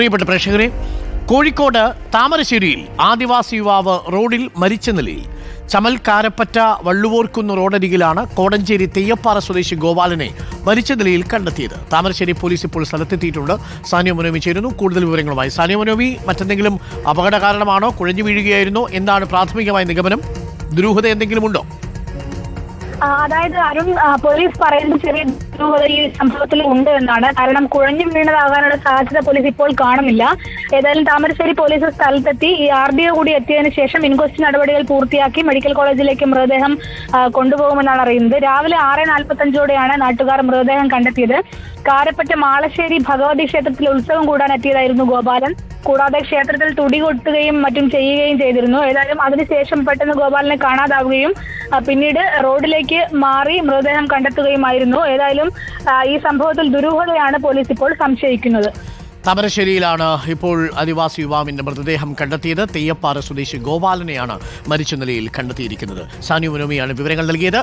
പ്രിയപ്പെട്ട പ്രേക്ഷകരെ കോഴിക്കോട് താമരശ്ശേരിയിൽ ആദിവാസി യുവാവ് റോഡിൽ മരിച്ച നിലയിൽ ചമൽക്കാരപ്പറ്റ വള്ളുവോർക്കുന്ന റോഡരികിലാണ് കോടഞ്ചേരി തെയ്യപ്പാറ സ്വദേശി ഗോപാലനെ മരിച്ച നിലയിൽ കണ്ടെത്തിയത്. താമരശ്ശേരി പോലീസ് ഇപ്പോൾ സ്ഥലത്തെത്തിയിട്ടുണ്ട്. സാനിയ മനോമി ചേരുന്നു. കൂടുതൽ വിവരങ്ങളുമായി സാനിയ മനോമി മറ്റെന്തെങ്കിലും അപകട കാരണമാണോ കുഴഞ്ഞു വീഴുകയായിരുന്നോ? എന്താണ് പ്രാഥമികമായ നിഗമനം? ദുരൂഹത എന്തെങ്കിലും ഉണ്ടോ? അതായത് അരുൺ പോലീസ് പറയുന്നത് ചെറിയ ഈ സംഭവത്തിൽ ഉണ്ട് എന്നാണ്. കാരണം കുഴഞ്ഞു വീണതാകാനുള്ള സാധ്യത പോലീസ് ഇപ്പോൾ കാണുന്നില്ല. ഏതായാലും താമരശ്ശേരി പോലീസ് സ്ഥലത്തെത്തി ഈ ആർ ഡി ഒ കൂടി എത്തിയതിനു ശേഷം ഇൻക്വസ്റ്റ് നടപടികൾ പൂർത്തിയാക്കി മെഡിക്കൽ കോളേജിലേക്ക് മൃതദേഹം കൊണ്ടുപോകുമെന്നാണ് അറിയുന്നത്. രാവിലെ ആറ് നാൽപ്പത്തഞ്ചോടെയാണ് നാട്ടുകാർ മൃതദേഹം കണ്ടെത്തിയത്. കാരപ്പറ്റ മാളശ്ശേരി ഭഗവതി ക്ഷേത്രത്തിൽ ഉത്സവം കൂടാൻ എത്തിയതായിരുന്നു ഗോപാലൻ. കൂടാതെ ക്ഷേത്രത്തിൽ തുടി കൊട്ടുകയും മറ്റും ചെയ്യുകയും ചെയ്തിരുന്നു. ഏതായാലും അതിനുശേഷം പെട്ടെന്ന് ഗോപാലനെ കാണാതാവുകയും പിന്നീട് റോഡിലേക്ക് മാറി മൃതദേഹം കണ്ടെത്തുകയുമായിരുന്നു. ഏതായാലും ഈ സംഭവത്തിൽ ദുരൂഹതയാണ് പോലീസ് ഇപ്പോൾ സംശയിക്കുന്നത്. താമരശ്ശേരിയിലാണ് ഇപ്പോൾ ആദിവാസി യുവാവിന്റെ മൃതദേഹം കണ്ടെത്തിയത്. തെയ്യപ്പാറ സ്വദേശി ഗോപാലനെയാണ് മരിച്ച നിലയിൽ കണ്ടെത്തിയിരിക്കുന്നത്. സാനു മനോമിയാണ് വിവരങ്ങൾ നൽകിയത്.